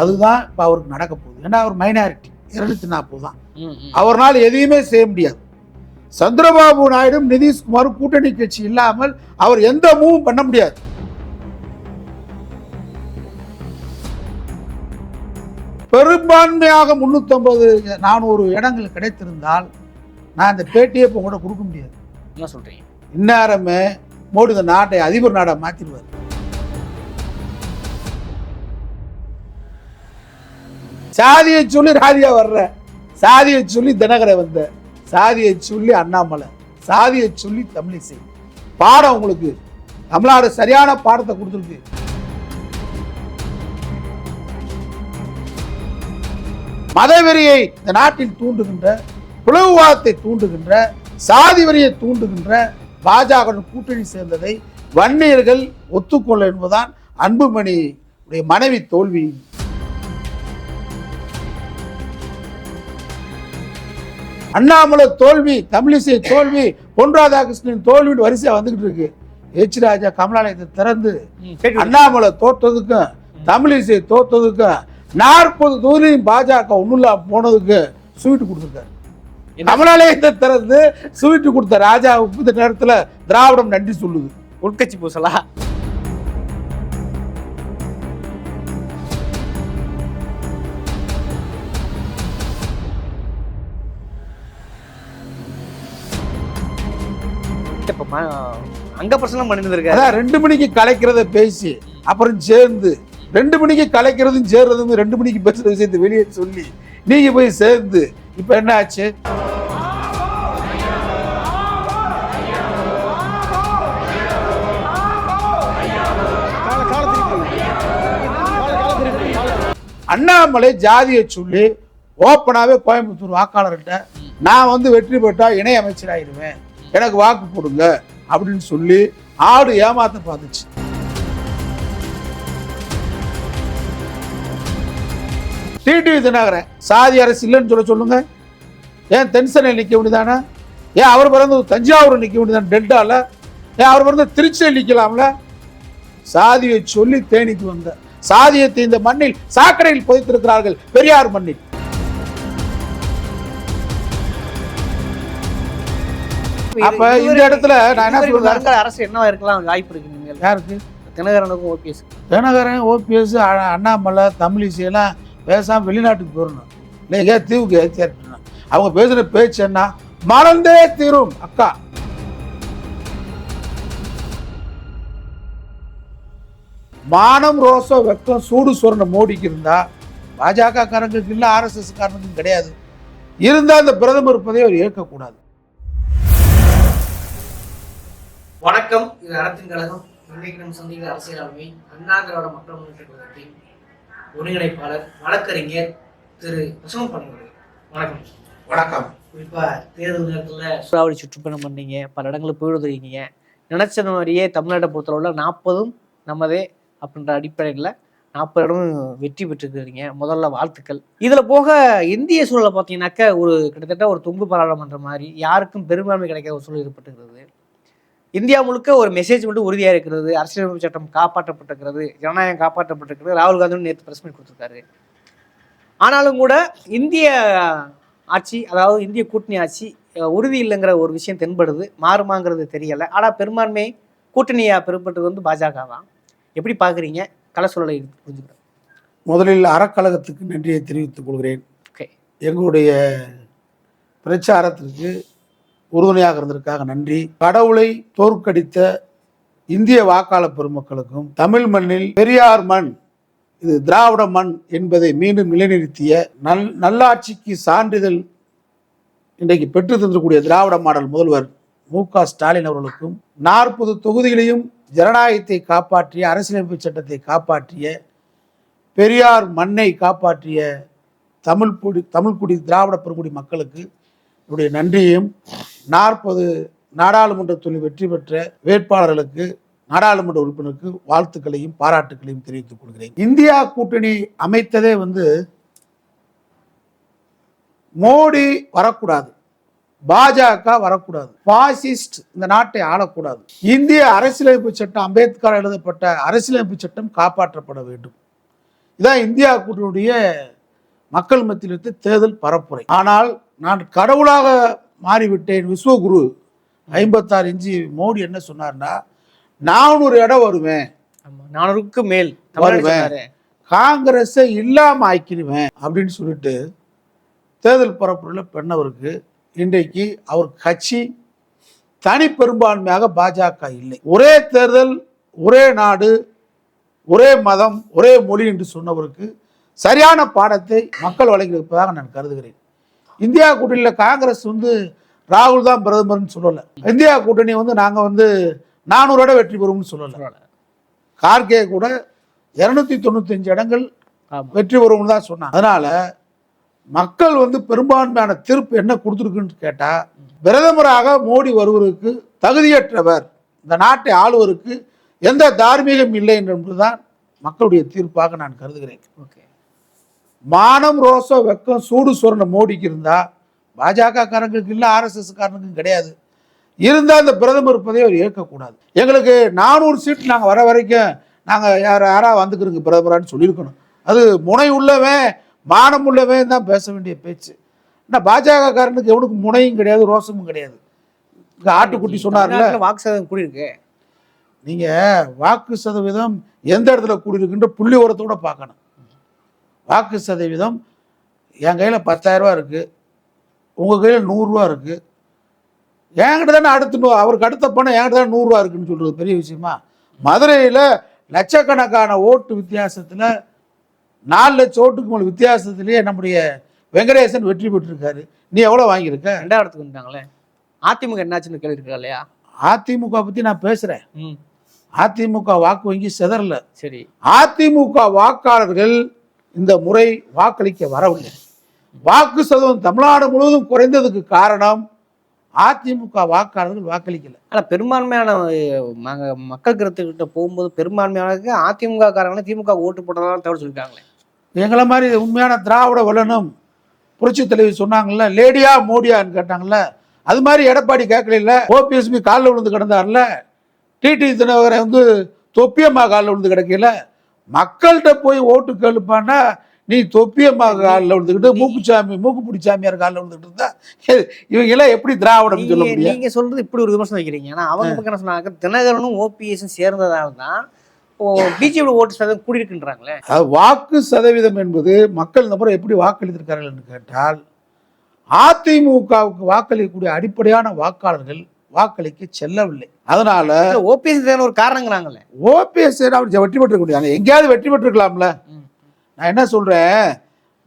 அதுதான் இப்போ அவருக்கு நடக்க போகுது. ஏன்னா அவர் மைனாரிட்டி இருநூத்தி நாற்பது தான். அவர்னால் எதையுமே செய்ய முடியாது. சந்திரபாபு நாயுடும் நிதிஷ்குமாரும் கூட்டணி கட்சி இல்லாமல் அவர் எந்த மூவும் பண்ண முடியாது. பெரும்பான்மையாக முன்னூத்தம்பது நானூறு இடங்கள் கிடைத்திருந்தால் நான் இந்த பேட்டியை இப்போ கூட கொடுக்க முடியாது. என்ன சொல்றீங்க? இந்நேரமே மோடி இந்த நாட்டை அதிபர் நாடா மாத்திடுவார். சாதியை சொல்லி ராதியா வர்ற. சாதியை சொல்லி தினகரை வந்த. சாதியை சொல்லி அண்ணாமலை. சாதியை சொல்லி தமிழிசை. பாடம் உங்களுக்கு தமிழ்நாடு சரியான பாடத்தை கொடுத்துருக்கு. மதவெறியை இந்த நாட்டில் தூண்டுகின்ற பிளவுவாதத்தை தூண்டுகின்ற சாதி வரியை தூண்டுகின்ற பாஜக கூட்டணி சேர்ந்ததை வன்னியர்கள் ஒத்துக்கொள்ள என்பதுதான் அன்புமணி உடைய மனைவி தோல்வி. அண்ணாமலை தோல்வி தமிழிசை தோல்வி பொன் ராதாகிருஷ்ணன் தோல்வின்னு வரிசையா வந்துகிட்டு இருக்கு. எச் ராஜா கமலாலயத்தை திறந்து அண்ணாமலை தோற்றதுக்கும் தமிழிசை தோற்றதுக்கும் நாற்பது தொகுதியும் பாஜக ஒன்றும் இல்லாம போனதுக்கு ஸ்வீட்டு கொடுத்துருக்காரு? கமலாலயத்தை திறந்து ஸ்வீட்டு கொடுத்த ராஜாவுக்கு இந்த நேரத்துல திராவிடம் நன்றி சொல்லுது. உட்கட்சி பூசலா? அங்க பிரச்சனை பண்ணிருந்திருக்காரு. அதான் ரெண்டு மணிக்கு கலைக்கிறத பேசி அப்புறம் சேர்ந்து ரெண்டு மணிக்கு கலைக்கிறதும் சேர்றதும் ரெண்டு மணிக்கு பேசுற விஷயத்தை வெளியே சொல்லி நீங்க போய் சேர்ந்து இப்ப என்ன ஆச்சு? அண்ணாமலை ஜாதியை சொல்லி ஓப்பனாகவே கோயம்புத்தூர் வாக்காளர்கிட்ட நான் வந்து வெற்றி பெற்றால் இணை அமைச்சராயிருவேன் எனக்கு வாக்கு போடுங்க அப்படின்னு சொல்லி ஆடு ஏமாத்த பார்த்துச்சு. டிடிவி தினகரன் சாதி அரசு இல்லைன்னு சொல்ல சொல்லுங்க. ஏன் தென்சென்னையில் நிற்க வேண்டியதானே? ஏன் அவர் பிறந்து தஞ்சாவூர் நிற்க வேண்டியதானே டெல்டால? ஏன் அவர் பிறந்து திருச்சியில் நிற்கலாம்ல சாதியை சொல்லி தேனிக்கு வந்த சாதியத்தை இந்த மண்ணில் சாக்கடையில் புதைத்திருக்கிறார்கள் பெரியார் மண்ணில். அப்ப இந்த இடத்துல நான் என்ன சொல்றேன்? அரசு என்னவா இருக்கலாம் வாய்ப்பு இருக்கு யாருக்கு? தினகரனுக்கும் ஓபிஎஸ் தினகரன் ஓபிஎஸ் அண்ணாமலை தமிழிசை எல்லாம் பேசாம வெளிநாட்டுக்கு போயிடணும் இல்லை ஏன் தீவுக்கு ஏற்றிடணும் அவங்க பேசுகிற பேச்சு என்ன? மறந்தே தீரும் அக்கா. மானம் ரோசம் வெக்கம் சூடு சொரண மோடிக்கு இருந்தா பாஜக காரங்களுக்கு இல்லை ஆர்எஸ்எஸ் காரனுக்கும் கிடையாது. இருந்தா அந்த பிரதமர் பதவியை அவர் ஏற்கக்கூடாது. வணக்கம். இது அறத்தின் கழகம். இன்னைக்கு நம்ம சந்திக்கிற அரசியல் ஆளுமை அண்ணா திராவிட மக்கள் முன்னேற்ற கழகத்தின் ஒருங்கிணைப்பாளர் வழக்கறிஞர் திரு பசுமன் அவர்கள் வணக்கம். வணக்கம். குறிப்பா தேர்தல் நேரத்துல சூறாவளி சுற்றுப்பயணம் பண்ணீங்க. பல இடங்களுக்கு போயிடுறீங்க நினைச்ச மாதிரியே தமிழ்நாட்டை பொறுத்தளவுல நாற்பதும் நமதே அப்படின்ற அடிப்படையில் நாற்பது இடம் வெற்றி பெற்றுக்கிறீங்க முதல்ல வாழ்த்துக்கள். இதுல போக இந்திய சூழலை பார்த்தீங்கன்னாக்க ஒரு கிட்டத்தட்ட ஒரு தொங்கு பாராளுமன்ற மாதிரி யாருக்கும் பெரும்பான்மை கிடைக்காத ஒரு சூழல் ஏற்பட்டுகிறது இந்தியா முழுக்க ஒரு மெசேஜ் மட்டும் உறுதியாக இருக்கிறது அரசியலமைப்பு சட்டம் காப்பாற்றப்பட்டிருக்கிறது ஜனநாயகம் காப்பாற்றப்பட்டிருக்கிறது ராகுல் காந்தி நேற்று பிரஸ் மீட் கொடுத்துருக்காரு. ஆனாலும் கூட இந்திய ஆட்சி அதாவது இந்திய கூட்டணி ஆட்சி உறுதி இல்லைங்கிற ஒரு விஷயம் தென்படுது மாறுமாங்கிறது தெரியல. ஆனால் பெரும்பான்மை கூட்டணியா பெறப்பட்டது வந்து பாஜக தான். எப்படி பார்க்குறீங்க? கலை சூழலை புரிஞ்சுக்கிறேன். முதலில் அறக்கழகத்துக்கு நன்றியை தெரிவித்துக் கொள்கிறேன். ஓகே. எங்களுடைய பிரச்சாரத்திற்கு உறுதுணையாக இருந்ததற்காக நன்றி. கடவுளை தோற்கடித்த இந்திய வாக்காளர் பெருமக்களுக்கும் தமிழ் மண்ணில் பெரியார் மண் இது திராவிட மண் என்பதை மீண்டும் நிலைநிறுத்திய நல் நல்லாட்சிக்கு சான்றிதழ் இன்றைக்கு பெற்று தந்திருக்கூடிய திராவிட மாடல் முதல்வர் மு க ஸ்டாலின் அவர்களுக்கும் நாற்பது தொகுதிகளையும் ஜனநாயகத்தை காப்பாற்றிய அரசியலமைப்பு சட்டத்தை காப்பாற்றிய பெரியார் மண்ணை காப்பாற்றிய தமிழ் குடி தமிழ்குடி திராவிட பெருங்குடி மக்களுக்கு என்னுடைய நன்றியையும் நாற்பது நாடாளுமன்ற நாடாளுமன்றத்தில் வெற்றி பெற்ற வேட்பாளர்களுக்கு நாடாளுமன்ற உறுப்பினருக்கு வாழ்த்துக்களையும் பாராட்டுக்களையும் தெரிவித்துக் கொள்கிறேன். இந்தியா கூட்டணி அமைத்ததே வந்து மோடி வரக்கூடாது பாஜக வரக்கூடாது பாசிஸ்ட் இந்த நாட்டை ஆளக்கூடாது. இந்திய அரசியலமைப்பு சட்டம் அம்பேத்கர் எழுதப்பட்ட அரசியலமைப்பு சட்டம் காப்பாற்றப்பட வேண்டும். இதான் இந்தியா கூட்டணியுடைய மக்கள் மத்தியிலிருந்து தேர்தல் பரப்புரை. ஆனால் நான் கடவுளாக மாறிவிட்டேன் விஸ்வகுரு. ஐம்பத்தாறு இன்ச்சு மோடி என்ன சொன்னார்னா நானூறு இடம் வருவேன். நானூறுக்கு மேல். வருவேன். காங்கிரஸை இல்லாம ஆக்கிடுவேன் அப்படின்னு சொல்லிட்டு தேர்தல் பரப்புரையில் பெண்ணவருக்கு இன்றைக்கு அவர் கட்சி தனி பெரும்பான்மையாக பாஜக இல்லை. ஒரே தேர்தல் ஒரே நாடு ஒரே மதம் ஒரே மொழி என்று சொன்னவருக்கு சரியான பாடத்தை மக்கள் வழங்கியிருப்பதாக நான் கருதுகிறேன். இந்தியா கூட்டணியில் காங்கிரஸ் வந்து ராகுல் தான் பிரதமர்னு சொல்லலை. இந்தியா கூட்டணி வந்து நாங்கள் வந்து நானூறோட வெற்றி பெறுவோம்னு சொல்லலை. கார்கே கூட இரநூத்தி தொண்ணூத்தஞ்சு இடங்கள். வெற்றி பெறும்னு தான் சொன்னாங்க. அதனால மக்கள் வந்து பெரும்பான்மையான தீர்ப்பு என்ன கொடுத்துருக்குன்னு கேட்டா பிரதமராக மோடி வருவதற்கு தகுதியற்றவர் இந்த நாட்டை ஆளுவதற்கு எந்த தார்மீகம் இல்லை என்பதுதான் மக்களுடைய தீர்ப்பாக நான் கருதுகிறேன். ஓகே. மானம் ரோசம் வெக்கம் சூடு சொரண மோடிக்கு இருந்தா பாஜக காரங்களுக்கு இல்லை ஆர்எஸ்எஸ் காரனுக்கும் கிடையாது. இருந்தால் அந்த பிரதமர் பதவியை அவர் ஏற்கக்கூடாது. எங்களுக்கு நானூறு சீட் நாங்கள் வர வரைக்கும் நாங்கள் யார் யாரா வந்துக்கிறோங்க பிரதமரான்னு சொல்லியிருக்கணும். அது முனை உள்ளவன் மானம் உள்ளவன் தான் பேச வேண்டிய பேச்சு. ஆனால் பாஜக காரனுக்கு எவனுக்கு முனையும் கிடையாது ரோசமும் கிடையாது. ஆட்டுக்குட்டி சொன்னார்ல. வாக்கு சதவீதம் கூடியிருக்கு. நீங்கள் வாக்கு சதவீதம் எந்த இடத்துல கூடியிருக்குன்ற புள்ளி உரத்தோட பார்க்கணும். வாக்கு சதவீதம் என் கையில் பத்தாயிரரூவா இருக்குது உங்கள் கையில் நூறுரூவா இருக்குது என்கிட்ட தானே அடுத்து அவருக்கு அடுத்த பணம் என்கிட்ட தானே நூறுரூவா இருக்குன்னு சொல்கிறது பெரிய விஷயமா? மதுரையில் லட்சக்கணக்கான ஓட்டு வித்தியாசத்தில் நாலு லட்சம் ஓட்டுக்கு மேலே வித்தியாசத்திலேயே நம்முடைய வெங்கடேசன் வெற்றி பெற்றிருக்காரு. நீ எவ்வளோ வாங்கியிருக்க? ரெண்டாவது இடத்துக்கு வந்துட்டாங்களே. அதிமுக என்னாச்சுன்னு கேள்வி இருக்கா இல்லையா? அதிமுக பற்றி நான் பேசுகிறேன் அதிமுக வாக்கு வங்கி சிதறல. சரி. அதிமுக வாக்காளர்கள் இந்த முறை வாக்களிக்க வரவில்லை. வாக்கு சதவீதம் தமிழ்நாடு முழுவதும் குறைந்ததுக்கு காரணம் அதிமுக வாக்காளர்கள் வாக்களிக்கல. ஆனா பெரும்பான்மையான மக்கள் கருத்துக்கிட்ட போகும்போது பெரும்பான்மையானதுக்கு அதிமுக காரங்களே திமுக ஓட்டு போட்டதால தவிர சொல்லியிருக்காங்களே எங்களை மாதிரி உண்மையான திராவிட வல்லனும் புரட்சி தலைவி சொன்னாங்கல்ல லேடியா மோடியான்னு கேட்டாங்கல்ல. அது மாதிரி எடப்பாடி கேட்கல ஓபிஎஸ்பி காலில் விழுந்து கிடந்தார்ல டிடி தினகரன் வந்து தொப்பியம்மா காலில் விழுந்து கிடக்கல மக்கள்கிட்ட போய் ஓட்டு கேளுப்பான்னா நீ தொப்பியம்மா காலில் விழுந்துக்கிட்டு மூக்குச்சாமி மூக்குப்பிடி சாமியார் காலில் விழுந்துக்கிட்டு இருந்தா இவங்க எல்லாம் எப்படி திராவிடம் சொல்ல முடியும்? நீங்க சொல்றது இப்படி ஒரு விமர்சனம் வைக்கிறீங்க. ஆனா அவங்க பக்கம் என்ன சொன்னாங்க தினகரனும் ஓபிஎஸும் சேர்ந்ததால தான் பிஜேபி ஓட்டு சதவீதம் கூடியிருக்குன்றாங்களே. வாக்கு சதவீதம் என்பது மக்கள் இந்த முறை எப்படி வாக்களித்திருக்கார்கள் என்று கேட்டால் அதிமுகவுக்கு வாக்களிக்கக்கூடிய அடிப்படையான வாக்காளர்கள் வாக்களிக்க செல்லவில்லை. அதனால ஓபிஎஸ் ஒரு காரணங்கிறாங்களே. ஓபிஎஸ் அவர் வெற்றி பெற்றிருக்க எங்கேயாவது வெற்றி பெற்றிருக்கலாம்ல. ம். நான் என்ன சொல்றேன்?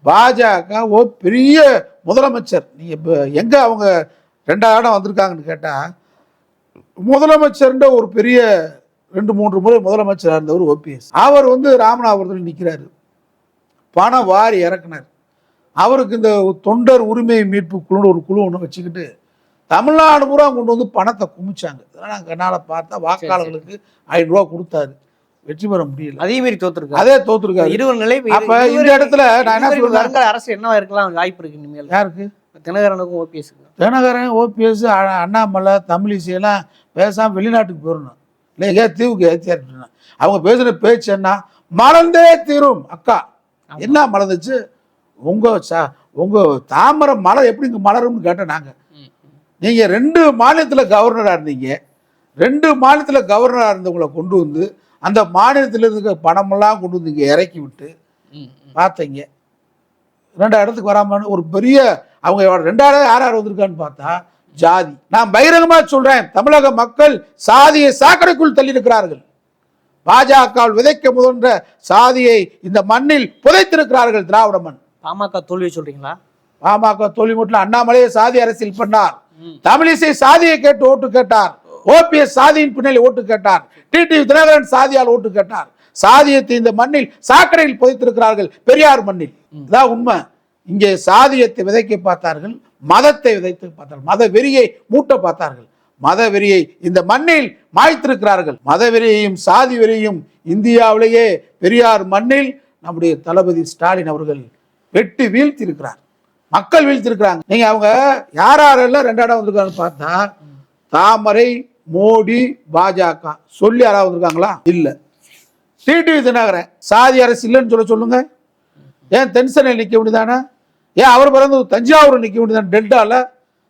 பாஜக ஓ பெரிய முதலமைச்சர். நீங்க எங்க அவங்க ரெண்டாவது இடம் வந்திருக்காங்கன்னு கேட்டா முதலமைச்சர்ன்ற ஒரு பெரிய ரெண்டு மூன்று முறை முதலமைச்சராக இருந்தவர் ஓபிஎஸ் அவர் வந்து ராமநாதபுரத்தில் நிற்கிறாரு பணம் வாரி இறக்குனார். அவருக்கு இந்த தொண்டர் உரிமை மீட்பு குழு ஒரு குழு ஒன்று வச்சுக்கிட்டு தமிழ்நாடு பூரா கொண்டு வந்து பணத்தை குமிச்சாங்க. இதெல்லாம் நான் கண்ணால் பார்த்தா வாக்காளர்களுக்கு ஐநூறுரூவா கொடுத்தாரு. வெற்றி பெற முடியல. அதே மாதிரி தோத்துருக்காரு. அதே தோத்துருக்காரு. இருவர் நிலை அப்ப இந்த இடத்துல நான் என்ன சொல்றேன்? அரசு என்னவா இருக்கலாம்? வாய்ப்பு இருக்கு இனிமேல். யாருக்கு? தினகரனுக்கும் ஓபிஎஸ்க்கு தினகரன் ஓபிஎஸ் அண்ணாமலை தமிழிசை எல்லாம் பேசாம வெளிநாட்டுக்கு போயிடணும் இல்லை எங்கேயா தீவுக்கு ஏற்றியாருன்னா அவங்க பேசுகிற பேச்சு என்ன? மறந்தே தீரும் அக்கா. என்ன மறந்துச்சு? உங்க சா உங்க தாமரை மலர் எப்படி இங்கே மலரும்னு கேட்டேன் நாங்கள் நீங்க ரெண்டு மாநிலத்துல கவர்னரா இருந்தீங்க ரெண்டு மாநிலத்துல கவர்னரா இருந்தவங்களை கொண்டு வந்து அந்த மாநிலத்தில் இருக்க பணமெல்லாம் கொண்டு வந்து இங்க இறக்கி விட்டு பார்த்தீங்க. ரெண்டு இடத்துக்கு வராமன்னு ஒரு பெரிய அவங்க ரெண்டாயிரம் யார் யார் வந்திருக்கான்னு பார்த்தா ஜாதி. நான் பகிரங்கமா சொல்றேன் தமிழக மக்கள் சாதியை சாக்கடைக்குள் தள்ளி இருக்கிறார்கள் பாஜகவில் விதைக்க முயன்ற சாதியை இந்த மண்ணில் புதைத்திருக்கிறார்கள் திராவிட மண். பாமக தோல்வியை சொல்றீங்களா? பாமக தோல்வி மட்டும் அண்ணாமலையே சாதி அரசியல் பண்ணார். தமிழிசை சாதியை கேட்டு ஓட்டு கேட்டார். ஓபிஎஸ் சாதியின் பின்னாடி ஓட்டு கேட்டார். டிடிவி தினகரன் சாதியால் ஓட்டு கேட்டார். சாதியத்தை இந்த மண்ணில் சாக்கடையில் புதைத்திருக்கிறார்கள் பெரியார் மண்ணில். இதான் உண்மை. இங்கே சாதியத்தை விதைக்க பார்த்தார்கள் மதத்தை விதைத்து பார்த்தார்கள் மத வெறியை மூட்ட பார்த்தார்கள். மத வெறியை இந்த மண்ணில் மாய்த்திருக்கிறார்கள். மத வெறியையும் சாதி வெறியையும் இந்தியாவிலேயே பெரியார் மண்ணில் நம்முடைய தளபதி ஸ்டாலின் அவர்கள் வெட்டி வீழ்த்தியிருக்கிறார். மக்கள் வீழ்த்திருக்கிறாங்க. நீங்க அவங்க யார் யாரெல்லாம் ரெண்டு இடம் வந்திருக்காங்கன்னு பார்த்தா தாமரை மோடி பாஜக. சொல்லி யாராவது வந்திருக்காங்களா? இல்ல. டிடிவி தினகரன். சாதி அரசு இல்லைன்னு சொல்ல சொல்லுங்க. ஏன் தென்சென்னையில் நிற்க வேண்டியதானே? ஏன் அவர் பிறந்து தஞ்சாவூர் நிற்க வேண்டியதானே? டெல்டால.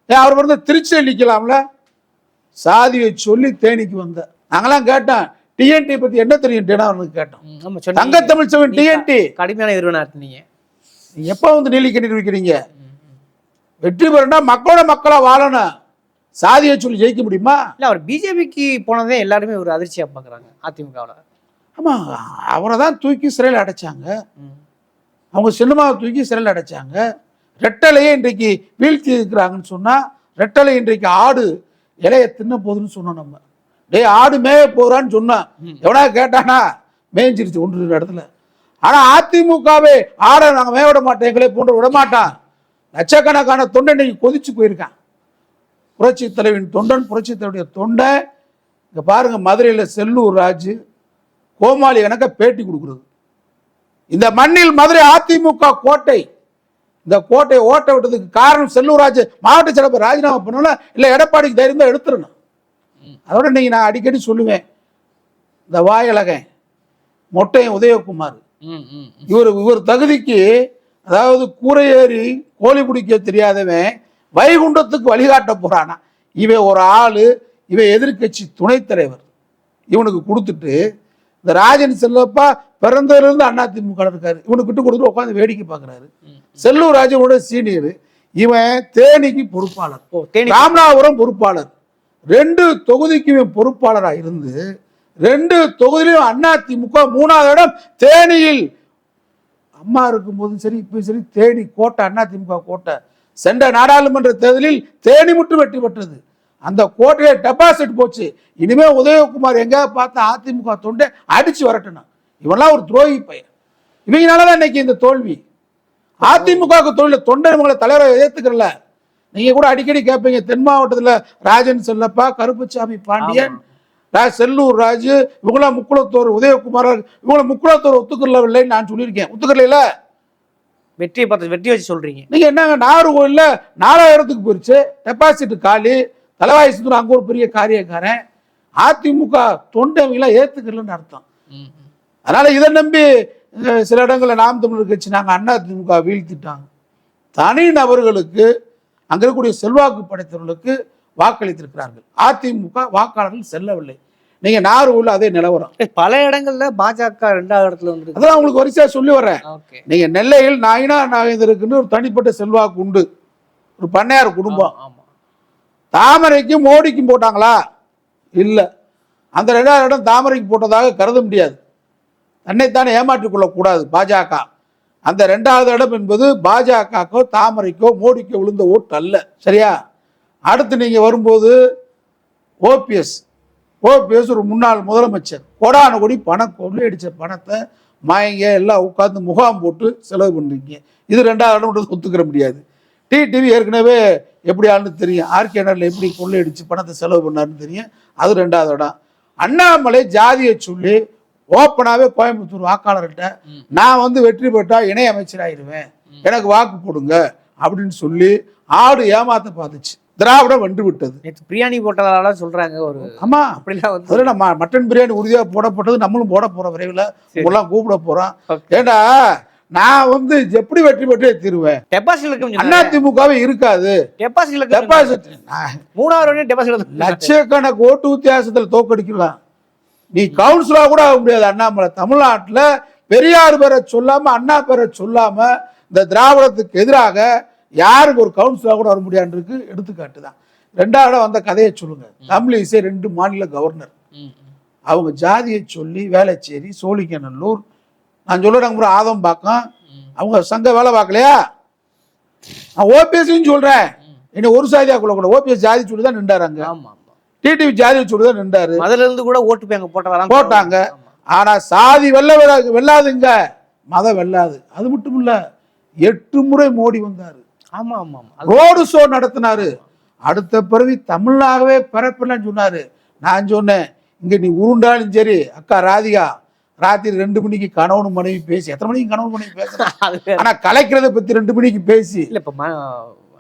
ஏன் அவர் பிறந்து திருச்சியில் நிற்கலாம்ல சாதியை சொல்லி தேனிக்கு வந்த. நாங்களாம் கேட்டோம். டிஎன்டி பத்தி என்ன தெரியும்? தினகரனுக்கு கேட்டோம். தங்கத்தமிழ் செவன் டிஎன்டி கடுமையான எதிர்வினை நீங்க. எப்போ வந்து நீலி கட்டி வைக்கிறீங்க? வெற்றி பெறனா மக்களோட மக்களா வாழணும். சாதியை சொல்லி ஜெயிக்க முடியுமா? இல்ல அவர் பிஜேபிக்கு போனதே எல்லாருமே ஒரு அதிர்ச்சியா பாக்குறாங்க அதிமுகவுல. ஆமா அவரை தான் தூக்கி சிறையில் அடைச்சாங்க. அவங்க சினிமாவை தூக்கி சிறையில் அடைச்சாங்க. ரெட்டலையே இன்றைக்கு வீழ்த்தி இருக்கிறாங்கன்னு சொன்னா ரெட்டலை இன்றைக்கு ஆடு இலைய தின்ன போகுதுன்னு சொன்னோம் நம்ம. டேய் ஆடு மேய போறான்னு சொன்னான். எவனா கேட்டானா மேய்ஞ்சிருச்சு ஒன்று இடத்துல. ஆனா அதிமுகவே ஆட நாங்க மேவிட மாட்டோம் எங்களை போன்று விடமாட்டான். லட்சக்கணக்கான தொண்டை இன்னைக்கு கொதிச்சு போயிருக்கான். புரட்சி தலைவின் தொண்டன் புரட்சி தலைவருடைய தொண்டை இங்க பாருங்க மதுரையில் செல்லூர் ராஜு கோமாளி எனக்கு பேட்டி கொடுக்குறது. இந்த மண்ணில் மதுரை அதிமுக கோட்டை இந்த கோட்டையை ஓட்ட விட்டதுக்கு காரணம் செல்லூர் ராஜு. மாவட்ட சிறப்பு ராஜினாமா பண்ணல இல்லை எடப்பாடிக்கு தைரியம் தான் எடுத்துடணும். அதோட இன்னைக்கு நான் அடிக்கடி சொல்லுவேன் இந்த வாயழகன் மொட்டையன் உதயகுமார் இவர் இவர் தகுதிக்கு அதாவது கூரை ஏறி கோழி பிடிக்க தெரியாதவன் வைகுண்டத்துக்கு வழிகாட்ட போறானா. இவன் ஒரு ஆளு இவன் எதிர்க்கட்சி துணைத் தலைவர். இவனுக்கு கொடுத்துட்டு இந்த ராஜன் செல்லப்பா பிறந்ததுலேருந்து அதிமுக இருக்காரு. இவனுக்கு விட்டு கொடுத்துட்டு உட்காந்து வேடிக்கை பார்க்குறாரு செல்லூர் ராஜனோட சீனியர். இவன் தேனிக்கு பொறுப்பாளர். ஓ தேனி. ராமநாதபுரம் பொறுப்பாளர். ரெண்டு தொகுதிக்கு இவன் பொறுப்பாளராக இருந்து ரெண்டு தொகுதியிலும் அதிமுக மூணாவது இடம் தேனியில். அம்மா இருக்கும்போதும் சரி இப்பயும் சரி தேனி கோட்டை அதிமுக கோட்டை. சென்ற நாடாளுமன்ற தேர்தலில் தேனி முற்று வெற்றி பெற்றது. அந்த கோட்டையை டெபாசிட் போச்சு. இனிமே உதயகுமார் எங்க பார்த்தா அதிமுக தொண்டை அடிச்சு வரட்டணும் இவன்லாம் ஒரு துரோகி பையன். இவங்களால தான் இன்னைக்கு இந்த தோல்வி. அதிமுகவுக்கு தொழில தொண்டர் மகளை தலைவரை ஏத்துக்கிறல. நீங்க கூட அடிக்கடி கேட்பீங்க தென் மாவட்டத்தில் ராஜன் செல்லப்பா கருப்புசாமி பாண்டியன் ரா- செல்லூர் ராஜு இவங்களாம் முக்குளத்தோர் உதயகுமார் இவங்கள முக்குளத்தோர் ஒத்துக்கொள்ளவில்லைன்னு நான் சொல்லியிருக்கேன். ஒத்துக்கல வெற்றியை பார்த்து வெற்றி வச்சு சொல்றீங்க. நீங்க என்னங்க நாகர்கோவில்ல நாலாயிரத்துக்கு போயிருச்சு. டெபாசிட் காலி. தலைவாய் சுந்தரம் அங்க ஒரு பெரிய காரியக்காரன். அதிமுக தொண்டவங்களாம் ஏத்துக்கலன்னு அர்த்தம். அதனால இதை நம்பி சில இடங்களில் நாம் தமிழர் கட்சி நாங்கள் அண்ணா திமுக வீழ்த்திட்டாங்க. தனி நபர்களுக்கு அங்க இருக்கக்கூடிய செல்வாக்கு படைத்தவர்களுக்கு வாக்களித்திருக்கிறார்கள். அதிமுக வாக்காளர்கள் செல்லவில்லை. நீங்க நாகர்கோவில் அதே நிலவரம் பல இடங்கள்ல பாஜக ரெண்டாவது இடத்துல வந்து அதான் உங்களுக்கு வரிசையா சொல்லி வர்றேன். நீங்க நெல்லையில் நாயினா நாகேந்தருக்குன்னு ஒரு தனிப்பட்ட செல்வாக்கு உண்டு. ஒரு பண்ணையார் குடும்பம். ஆமா. தாமரைக்கும் மோடிக்கும் போட்டாங்களா? இல்லை. அந்த ரெண்டாவது இடம் தாமரைக்கு போட்டதாக கருத முடியாது. தன்னைத்தானே ஏமாற்றிக் கொள்ளக்கூடாது பாஜக. அந்த ரெண்டாவது இடம் என்பது பாஜகக்கோ தாமரைக்கோ மோடிக்கோ விழுந்த ஓட்டு அல்ல. சரியா? அடுத்து நீங்க வரும்போது ஓபிஎஸ். ஓபிஎஸ் ஒரு முன்னாள் முதலமைச்சர். கோடான கோடி பணம் கொள்ளையடிச்ச பணத்தை மயங்க எல்லாம் உட்காந்து முகாம் போட்டு செலவு பண்ணுறீங்க இது ரெண்டாவது இடம் ஒத்துக்கிற முடியாது. டிடிவி ஏற்கனவே எப்படி ஆளுன்னு தெரியும். ஆர்கேனரில் எப்படி கொள்ளையடிச்சு பணத்தை செலவு பண்ணாருன்னு தெரியும். அது ரெண்டாவது இடம். அண்ணாமலை ஜாதியை சொல்லி ஓப்பனாகவே கோயம்புத்தூர் வாக்காளர்கிட்ட. நான் வந்து வெற்றி பெற்றா இணை அமைச்சராயிருவேன் எனக்கு வாக்கு போடுங்க. அப்படின்னு சொல்லி ஆடு ஏமாத்த பார்த்துச்சு. திராவிடம் வென்று விட்டது. நேற்று பிரியாணி போட்டதால சொல்றாங்க ஒரு ஆமா. அப்படிலாம் வந்து நம்ம மட்டன் பிரியாணி உறுதியாக போடப்பட்டது நம்மளும் போட போறோம் விரைவில். உங்களாம் கூப்பிட போறோம். ஏண்டா நான் வந்து எப்படி வெற்றி பெற்றே தீருவேன்? டெபாசிட் அண்ணா திமுகவே இருக்காது. Deposit deposit. மூணாவது டெபாசிட் லட்சக்கணக்கு ஓட்டு வித்தியாசத்தில் தோக்கடிக்கலாம். நீ கவுன்சிலா கூட ஆக முடியாது அண்ணாமலை. தமிழ்நாட்டுல பெரியார் பேரை சொல்லாம அண்ணா பேரை சொல்லாம இந்த திராவிடத்துக்கு எதிராக யாருக்கு ஒரு கவுன்சிலா கூட வர முடியாதுருக்கு எடுத்துக்காட்டு தான் ரெண்டாவது வந்த கதையை சொல்லுங்க. தமிழிசை ரெண்டு மாநில கவர்னர். அவங்க ஜாதியை சொல்லி வேலைச்சேரி சோழிங்கநல்லூர் நான் சொல்லுறேன் அப்புறம் ஆதம்பாக்கம். அவங்க சங்க வேலை பார்க்கலையா? நான் ஓபிஎஸ்ன்னு சொல்றேன். என்ன ஒரு சாதியா கூட ஓபிஎஸ் ஜாதி சொல்லி தான் ஆமா டிடிவி ஜாதி சொல்லி தான் நின்றாரு. மதுல இருந்து கூட ஓட்டு போய் அங்க போட்டதெல்லாம் போட்டாங்க. ஆனா சாதி வெல்ல வெல்ல- வெல்லாதுங்க. மதம் வெல்லாது. அது மட்டும் இல்ல எட்டு முறை மோடி வந்தாரு. ஆமா ஆமா ரோடு ஷோ நடத்தினாரு. அடுத்த பிறவி தமிழ்நாகவே பிறப்பில்லைன்னு சொன்னாரு. நான் சொன்னேன் இங்க நீ உருண்டாலும் சரி அக்கா ராதிகா ராத்திரி ரெண்டு மணிக்கு கணவன் மனைவி பேசி எத்தனை மணிக்கு கணவன் மனைவி பேசுறான். ஆனா கலைக்கிறத பத்தி ரெண்டு மணிக்கு பேசி. இல்ல இப்ப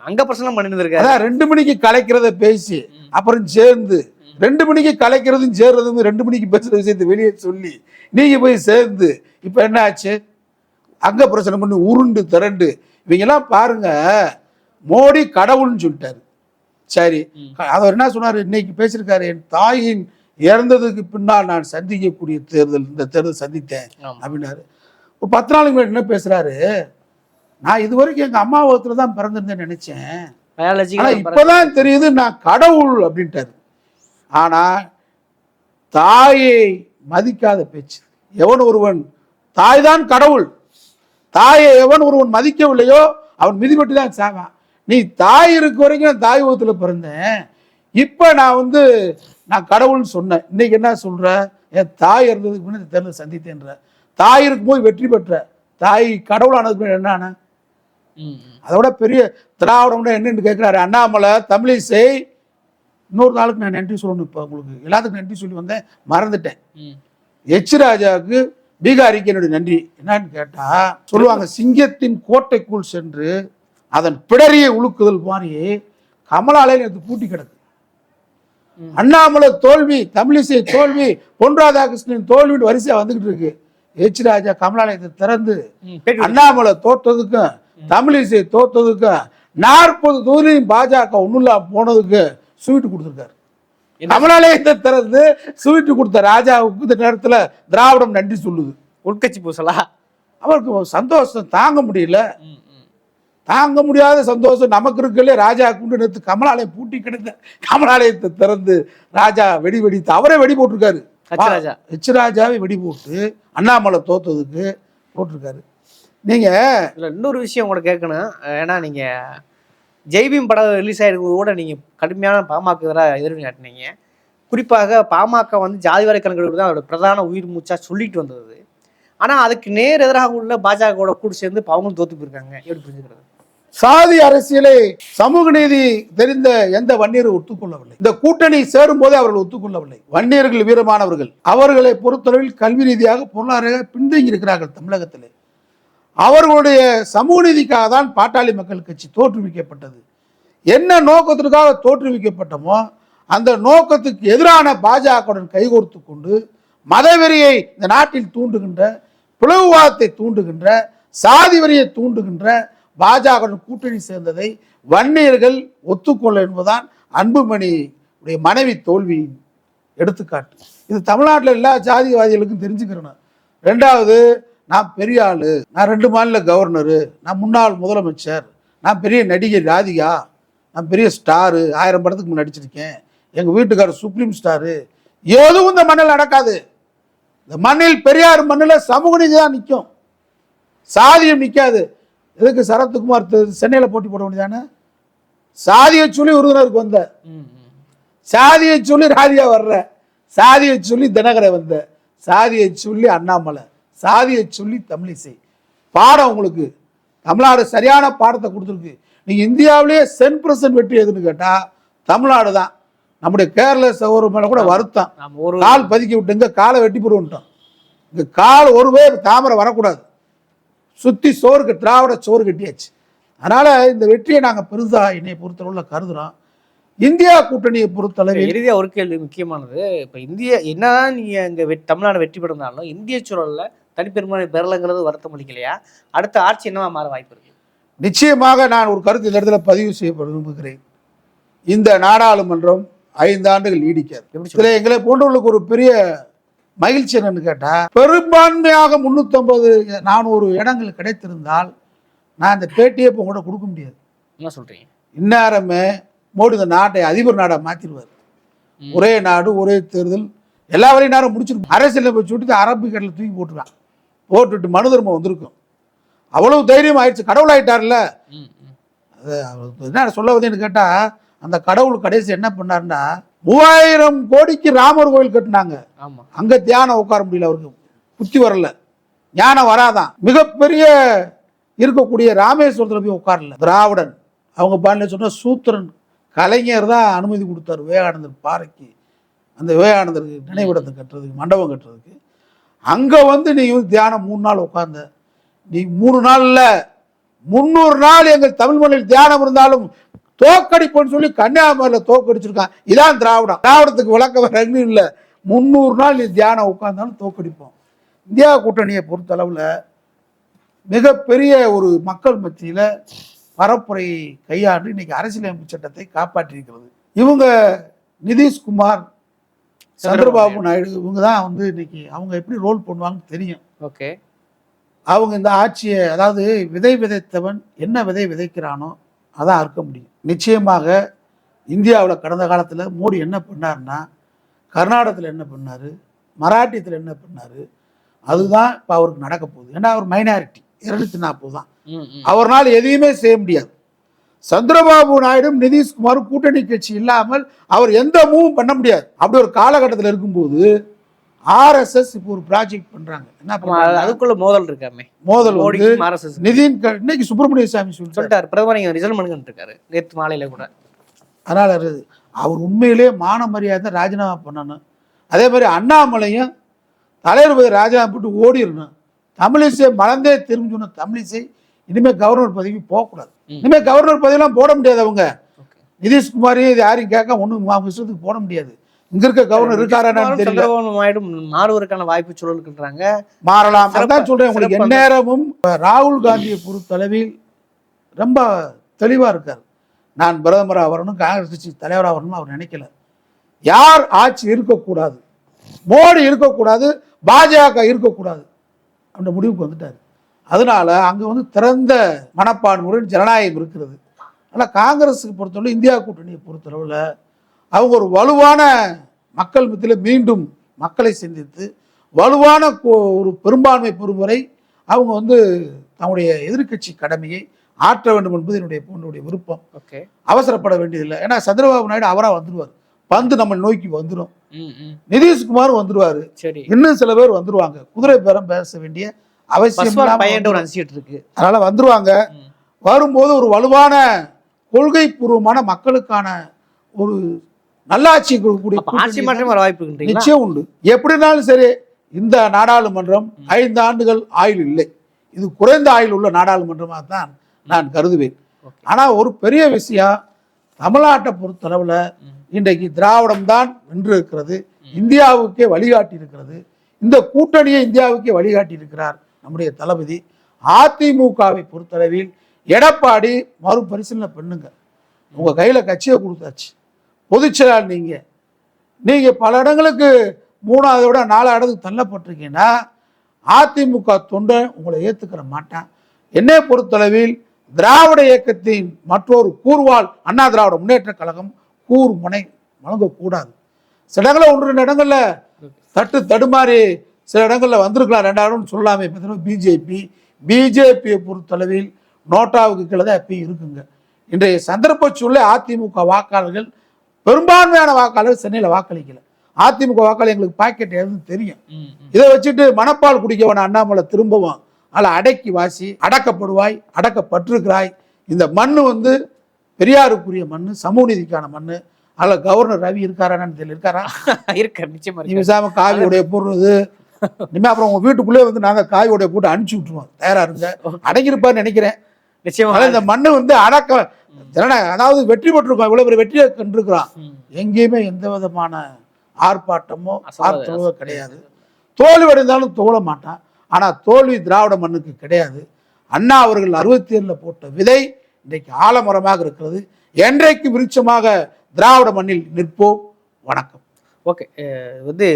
அங்க பிரச்சனை பண்ணிட்டு இருக்காரு அதான் ரெண்டு மணிக்கு கலைக்கிறத பேசி. அப்புறம் சேர்ந்து ரெண்டு மணிக்கு கலைக்கிறதும் சேர்றதும் ரெண்டு மணிக்கு பேசுற விஷயத்தை வெளியே சொல்லி நீங்க போய் சேர்ந்து இப்ப என்ன ஆச்சு? அங்க பிரச்சனை பண்ணி உருண்டு திரண்டு இவங்கெல்லாம் பாருங்க மோடி கடவுள்னு சொல்லிட்டாரு. சரி. அவர் என்ன சொன்னாரு? இன்னைக்கு பேசியிருக்காரு என் தாயின் இறந்ததுக்கு பின்னால் நான் சந்திக்கக்கூடிய தேர்தல் இந்த தேர்தல் சந்தித்தேன். அப்படின்னாரு. ஒரு பத்து நாளைக்கு முன்னாடி என்ன பேசுறாரு? நான் இது வரைக்கும் எங்க அம்மா வகுத்துல தான் பிறந்திருந்தேன்னு நினைச்சேன். இப்பதான் தெரியுது நான் கடவுள் அப்படின்ட்டாரு. ஆனா தாயை மதிக்காத பேச்சு. எவன் ஒருவன் தாய் தான் கடவுள். தாயை எவன் ஒருவன் மதிக்கவில்லையோ அவன் மிதிபட்டு தான் சாவான். நீ தாய் இருக்க வரைக்கும் தாய் உலகத்துல பிறந்தேன். இப்ப நான் வந்து நான் கடவுள்னு சொன்னேன். இன்னைக்கு என்ன சொல்ற? என் தாய் இருந்ததுக்கு முன்னாடி தேர்தல் சந்தித்தேன்ற. தாய் இருக்கும்போது வெற்றி பெற்ற. தாய் கடவுளானதுக்கு முன்னாடி ம். அதோட பெரிய திராவிடம்னா என்னன்னு கேட்குறாரு. அண்ணாமலை தமிழிசை. இன்னொரு நாளுக்கு நான் நன்றி சொல்லணும் இப்போ உங்களுக்கு. எல்லாத்துக்கும் நன்றி சொல்லி வந்தேன். மறந்துட்டேன். எச் ராஜாவுக்கு பீகாரிக்கு என்னுடைய நன்றி. என்னன்னு கேட்டா சொல்லுவாங்க சிங்கத்தின் கோட்டைக்குள் சென்று அதன் பிடரியை உழுக்குதல் மாதிரி கமலாலய நேற்று பூட்டி கிடக்கு. அண்ணாமலை தோல்வி தமிழிசை தோல்வி பொன் ராதாகிருஷ்ணன் தோல்வின்னு வரிசையா வந்துகிட்டு இருக்கு. எச் ராஜா கமலாலயத்தை திறந்து அண்ணாமலை தோற்றதுக்கும் தமிழிசை தோற்றதுக்கும் நாற்பது தொகுதியும் பாஜக ஒன்றும் போனதுக்கு ஸ்வீட் கொடுத்துருக்காரு. கமலாலயத்தை திறந்து ஸ்வீட் கொடுத்த ராஜாவுக்கு இந்த நேரத்துல திராவிடம் நன்றி சொல்லுது. உட்கட்சி பூசலா? அவருக்கு சந்தோஷம் தாங்க முடியல. தாங்க முடியாத சந்தோஷம் நமக்கு இருக்கல ராஜா குண்டு நேற்று கமலாலயம் பூட்டி கிடந்த. கமலாலயத்தை திறந்து ராஜா வெடி வெடித்து அவரே வெடி போட்டிருக்காரு. எச் ராஜாவை வெடி போட்டு அண்ணாமலை தோத்ததுக்கு போட்டிருக்காரு. நீங்க இதுல இன்னொரு விஷயம் கூட கேட்கணும். ஏன்னா நீங்க ஜெய்பீம் படம் ரிலீஸ் ஆகிருக்கும் கூட நீங்கள் கடுமையான பாமக எதிராக எதிர்ப்பு காட்டினீங்க. குறிப்பாக பாமக வந்து ஜாதிவாரி கணக்கெடுப்பு தான் அதோட பிரதான உயிர் மூச்சா சொல்லிட்டு வந்தது. ஆனால் அதுக்கு நேர் எதிராக உள்ள பாஜகவோட கூட சேர்ந்து அவங்களும் தோத்து போயிருக்காங்க. எப்படி புரிஞ்சுக்கிறது? சாதி அரசியலை சமூக நீதி தெரிந்த எந்த வன்னியரும் ஒத்துக்கொள்ளவில்லை. இந்த கூட்டணி சேரும் போதே அவர்கள் ஒத்துக்கொள்ளவில்லை. வன்னியர்கள் வீரமானவர்கள். அவர்களை பொறுத்தளவில் கல்வி ரீதியாக பொருளாதார பின்தங்கி இருக்கிறார்கள் தமிழகத்திலே. அவர்களுடைய சமூக நீதிக்காக தான் பாட்டாளி மக்கள் கட்சி தோற்றுவிக்கப்பட்டது. என்ன நோக்கத்திற்காக தோற்றுவிக்கப்பட்டமோ அந்த நோக்கத்துக்கு எதிரான பாஜகவுடன் கைகோர்த்து கொண்டு மதவெறியை இந்த நாட்டில் தூண்டுகின்ற பிளவுவாதத்தை தூண்டுகின்ற சாதி வரியை தூண்டுகின்ற பாஜகவுடன் கூட்டணி சேர்ந்ததை வன்னியர்கள் ஒத்துக்கொள்ள என்பதுதான் அன்புமணி உடைய மனைவி தோல்வியின் எடுத்துக்காட்டு. இது தமிழ்நாட்டில் எல்லா ஜாதிவாதிகளுக்கும் தெரிஞ்சுக்கிறேன் ரெண்டாவது நான் பெரிய ஆளு நான் ரெண்டு மாநில கவர்னரு நான் முன்னாள் முதலமைச்சர் நான் பெரிய நடிகை ராதிகா நான் பெரிய ஸ்டாரு ஆயிரம் படத்துக்கு முன்னாடி நடிச்சிருக்கேன். எங்கள் வீட்டுக்காரர் சுப்ரீம் ஸ்டாரு. எதுவும் இந்த மண்ணில் நடக்காது. இந்த மண்ணில் பெரியார் மண்ணில் சமூக நீதி தான் நிற்கும். சாதியம் நிற்காது. எதுக்கு சரத்குமார் சென்னையில் போட்டி போட வேண்டியதானே? சாதியை சொல்லி விருதுநருக்கு வந்த. ம், சாதியை சொல்லி ராதியா வர்ற. சாதியை சொல்லி தினகரை வந்த. சாதியை சொல்லி அண்ணாமலை. சாதியை சொல்லி தமிழிசை பாடம் உங்களுக்கு தமிழ்நாடு சரியான பாடத்தை கொடுத்துருக்கு. நீங்க இந்தியாவிலேயே சென் பர்சன்ட் வெற்றி எதுன்னு கேட்டா தமிழ்நாடு தான். நம்முடைய கேரள சகோதர மேல கூட வருத்தம். ஒரு கால் பதுக்கி விட்டு இங்க காலை வெட்டி போடுவோம்ட்டோம் இங்க கால் ஒரு பேர் தாமரை வரக்கூடாது. சுத்தி சோறு திராவிட சோறு கட்டியாச்சு. அதனால இந்த வெற்றியை நாங்க பெருசா என்னை பொறுத்தளவுல கருதுறோம். இந்தியா கூட்டணியை பொறுத்தளவில் இறுதியா ஒரு கேள்வி முக்கியமானது. இப்ப இந்திய என்னதான் நீங்க இங்க தமிழ்நாடு வெற்றி பெற்றிருந்தாலும் இந்திய சூழல்ல தனிப்பெரும்பான்மை பெறலைங்கிறது வருத்தம் அளிக்கலையா அடுத்த ஆட்சி என்னவா மாற வாய்ப்பு இருக்கு? நிச்சயமாக நான் ஒரு கருத்து இந்த இடத்துல பதிவு செய்ய விரும்புகிறேன். இந்த நாடாளுமன்றம் ஐந்து ஆண்டுகள் நீடிக்காது. இதுல எங்களை போன்றவர்களுக்கு ஒரு பெரிய மகிழ்ச்சி என்னன்னு கேட்டா பெரும்பான்மையாக முன்னூத்தம்பது நானூறு இடங்கள் கிடைத்திருந்தால் நான் இந்த பேட்டியை இப்போ கூட கொடுக்க முடியாது. என்ன சொல்றீங்க? இந்நேரமே மோடி இந்த நாட்டை அதிபர் நாடா மாத்திடுவார். ம். ஒரே நாடு ஒரே தேர்தல் எல்லா வரையும் நேரம் முடிச்சிருக்கும். அரசியலில் போய் சுட்டு அரபிக்கடலில் தூக்கி போட்டுருக்கான் போட்டுட்டு மனு தர்மம் வந்திருக்கும். அவ்வளவு தைரியம் ஆயிடுச்சு. கடவுள் ஆயிட்டார்ல. என்ன சொல்ல வந்தேன்னு கேட்டா அந்த கடவுள் கடைசி என்ன பண்ணாருன்னா மூவாயிரம் கோடிக்கு ராமர் கோயில் கட்டினாங்க. அங்க தியானம் உட்கார முடியல அவருக்கு புத்தி வரல. ஞானம் வராதான். மிகப்பெரிய இருக்கக்கூடிய ராமேஸ்வரத்துல போய் உட்காரல. திராவிடன். அவங்க பாண்டிய சொன்ன சூத்திரன் கலைஞர் தான் அனுமதி கொடுத்தாரு. விவேகானந்தர் பாறைக்கு. அந்த விவேகானந்தருக்கு நினைவிடத்தை கட்டுறதுக்கு மண்டபம் கட்டுறதுக்கு. அங்கே வந்து நீ வந்து தியானம் மூணு நாள் உட்காந்த நீ மூணு நாளில் முந்நூறு நாள் எங்கள் தமிழ் மொழியில் தியானம் இருந்தாலும் தோக்கடிப்போன்னு சொல்லி கன்னியாகுமரியில் தோக்கடிச்சிருக்கான் இதான் திராவிடம். திராவிடத்துக்கு விளக்க வேற இல்லை. முந்நூறு நாள் நீ தியானம் உட்காந்தாலும் தோக்கடிப்போம். இந்தியா கூட்டணியை பொறுத்தளவில் மிகப்பெரிய ஒரு மக்கள் மத்தியில் பரப்புரையை கையாண்டு இன்னைக்கு அரசியலமைப்பு சட்டத்தை காப்பாற்றியிருக்கிறது. இவங்க நிதிஷ்குமார் சந்திரபாபு நாயுடு. இவங்க தான் வந்து இன்னைக்கு அவங்க எப்படி ரோல் பண்ணுவாங்கன்னு தெரியும். ஓகே. அவங்க இந்த ஆட்சியை அதாவது விதை விதைத்தவன் என்ன விதை விதைக்கிறானோ அதான் அறுக்க முடியும். நிச்சயமாக இந்தியாவில் கடந்த காலத்தில் மோடி என்ன பண்ணாருன்னா கர்நாடகத்தில் என்ன பண்ணார் மராட்டியத்தில் என்ன பண்ணார் அதுதான் இப்போ அவருக்கு நடக்க போகுது. ஏன்னா அவர் மைனாரிட்டி இருநூத்தி நாற்பது தான். அவர்னால் எதையுமே செய்ய முடியாது. சந்திரபாபு நாயுடும் நிதிஷ்குமாரும் கூட்டணி கட்சி இல்லாமல் அவர் எந்த மூவும் பண்ண முடியாது. அப்படி ஒரு காலகட்டத்தில் இருக்கும்போது ஆர்எஸ்எஸ் இப்போ ஒரு ப்ராஜெக்ட் பண்றாங்க. என்ன அதுக்குள்ள மோதல் இருக்காமே மோதல் க்கும். நிதின் இன்னைக்கு சுப்பிரமணிய சாமி சொல்லிட்டாரு சொல்லிட்டாரு. பிரதமர் இங்க ரிசல்ட் பண்ணுங்கன்னு இருக்காரு. நேத்து மாலையில கூட. அதனால அது- அவர் உண்மையிலேயே மான மரியாதை ராஜினாமா பண்ணணும். அதே மாதிரி அண்ணாமலையும் தலைவர் போய் ராஜினாமா போட்டு ஓடிடணும். தமிழிசை மலர்ந்தே திரும்பி சொன்ன தமிழிசை இனிமே கவர்னர் பதவி போகக்கூடாது. ம். இனிமே கவர்னர் பதவியெல்லாம் போட முடியாது அவங்க. Okay. நிதிஷ்குமாரையும் இது யாரையும் கேட்க ஒன்றும் அவங்க இஷ்டத்துக்கு போட முடியாது. இங்க இருக்க கவர்னர் இருக்காரான்னு தெரியல. நாயுடு மாறுவதற்கான வாய்ப்பு சூழலுக்குன்றாங்க மாறலாம். அதான் சொல்றேன் உங்களுக்கு. எந்நேரமும் ராகுல் காந்தியை பொறுத்தளவில் ரொம்ப தெளிவா இருக்கார். நான் பிரதமராக வரணும் காங்கிரஸ் கட்சி தலைவராக வரணும் அவர் நினைக்கல. யார் ஆட்சி இருக்கக்கூடாது? மோடி இருக்கக்கூடாது பாஜக இருக்கக்கூடாது. அந்த முடிவுக்கு வந்துட்டார். அதனால அங்க வந்து திறந்த மனப்பான்மையுடன் ஜனநாயகம் இருக்கிறது. ஆனால் காங்கிரஸுக்கு பொறுத்தவரை இந்தியா கூட்டணியை பொறுத்தளவில் அவங்க ஒரு வலுவான மக்கள் மத்தியில் மீண்டும் மக்களை சிந்தித்து வலுவான ஒரு பெரும்பான்மை பெறும் வரை அவங்க வந்து தங்களுடைய எதிர்க்கட்சி கடமையை ஆற்ற வேண்டும் என்பது என்னுடைய என்னுடைய விருப்பம். ஓகே. அவசரப்பட வேண்டியதில்லை. ஏன்னா சந்திரபாபு நாயுடு அவராக வந்துருவார். பந்து நம்ம நோக்கி வந்துடும் நிதிஷ்குமார் வந்துருவாரு. சரி. இன்னும் சில பேர் வந்துருவாங்க. குதிரை பேரம் பேச வேண்டிய அவசியம் பையன் ஒரு. அனுப்பிச்சிட்டு இருக்கு. அதனால வந்துருவாங்க. வரும்போது ஒரு வலுவான கொள்கை பூர்வமான மக்களுக்கான ஒரு நல்லாட்சி கொடுக்கக்கூடிய ஆட்சி மாற்றம் வர வாய்ப்பு நிச்சயம் உண்டு. எப்படினாலும் சரி இந்த நாடாளுமன்றம் ஐந்து ஆண்டுகள் ஆயுள் இல்லை. இது குறைந்த ஆயுள் உள்ள நாடாளுமன்றமாக தான் நான் கருதுவேன். Okay. ஆனா ஒரு பெரிய விஷயம் தமிழ்நாட்டை பொறுத்தளவுல. இன்றைக்கு திராவிடம் தான் வென்று இருக்கிறது. இந்தியாவுக்கே வழிகாட்டி இருக்கிறது. இந்த கூட்டணியை இந்தியாவுக்கே வழிகாட்டி இருக்கிறார். நம்முடைய தளபதி அதிமுகவை பொறுத்தளவில் எடப்பாடி மறுபரிசீலனை பண்ணுங்க. உங்கள் கையில் கட்சியை கொடுத்தாச்சு. பொதுச்செயலாளர் நீங்கள் நீங்கள் பல இடங்களுக்கு மூணாவது விட நாலாவது இடத்துக்கு தள்ளப்பட்டிருக்கீங்கன்னா அதிமுக தொண்டை உங்களை ஏற்றுக்கிற மாட்டேன். என்னை பொறுத்தளவில் திராவிட இயக்கத்தின் மற்றொரு கூர்வால் அண்ணா திராவிட முன்னேற்ற கழகம் கூர் முனை வழங்கக்கூடாது. சில இடங்களில் ஒன்று ரெண்டு இடங்களில் தட்டு தடுமாறி சில இடங்கள்ல வந்திருக்கலாம். ரெண்டாயிரம் சொல்லாமே. பிஜேபி பிஜேபியை பொறுத்தளவில் நோட்டாவுக்கு கீழே தான் எப்பயும் இருக்குங்க. இன்றைய சந்தர்ப்ப சூழலை அதிமுக வாக்காளர்கள் பெரும்பான்மையான வாக்காளர்கள் சென்னையில் வாக்களிக்கல. அதிமுக வாக்காளர் எங்களுக்கு பாக்கெட் எதுன்னு தெரியும். இதை வச்சுட்டு மனப்பால் குடிக்க வேணாம் அண்ணாமலை திரும்பவும் அதில் அடக்கி வாசி அடக்கப்படுவாய் அடக்கப்பட்டிருக்கிறாய். இந்த மண்ணு வந்து பெரியாருக்குரிய மண்ணு சமூக நீதிக்கான மண்ணு. அதில் கவர்னர் ரவி இருக்காரான்னு தெரியல. இருக்காரா? இருக்கு நிச்சயமா காவி உடைய போடுறது இனிமே அப்புறம் உங்க வீட்டுக்குள்ளே வந்து நாங்க காவி உடைய போட்டு அனுப்பிச்சு விட்டுருவோம். தயாரா இருங்க. அடங்கியிருப்பான்னு நினைக்கிறேன். நிச்சயமா. அதனால இந்த மண்ணு வந்து அடக்க அதாவது வெற்றி பெற்றிருக்கோம். இவ்வளவு பெரிய வெற்றியை கண்டிருக்கிறோம். ம். எங்கேயுமே எந்த விதமான ஆர்ப்பாட்டமோ. ஆர்த்தமோ கிடையாது. தோல்வி அடைந்தாலும் தோழ மாட்டான். ஆனா தோல்வி திராவிட மண்ணுக்கு கிடையாது. அண்ணா அவர்கள் அறுபத்தி ஏழுல போட்ட விதை இன்றைக்கு ஆலமரமாக இருக்கிறது. என்றைக்கு விருட்சமாக திராவிட மண்ணில் நிற்போம். வணக்கம். ஓகே வந்து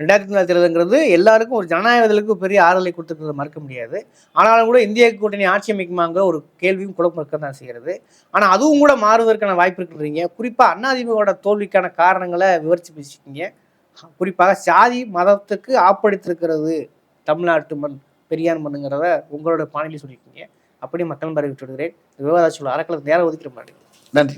ரெண்டாயிரத்தி நாலு தேர்தலுங்கிறது எல்லாருக்கும் ஒரு ஜனநாயகத்திற்கு பெரிய ஆறுதலை கொடுத்துருக்கிறத மறக்க முடியாது. ஆனாலும் கூட இந்திய கூட்டணி ஆட்சி அமைக்குமாங்கிற ஒரு கேள்வியும் குழப்பம் இருக்க தான் செய்கிறது. ஆனால் அதுவும் கூட மாறுவதற்கான வாய்ப்பு இருக்கிறீங்க குறிப்பாக அதிமுகவோட தோல்விக்கான காரணங்களை விவரித்து பேசிக்கிங்க குறிப்பாக சாதி மதத்துக்கு ஆப்படித்திருக்கிறது தமிழ்நாட்டு மண் பெரியார் மண்ணுங்கிறத உங்களோட பாணியில் சொல்லியிருக்கீங்க. அப்படி மக்கள் மறை விட்டு விடுகிறேன். விவாதாச்சுள்ள அறக்கலை நேரம் ஒதுக்கிற மாட்டேங்குது நன்றி.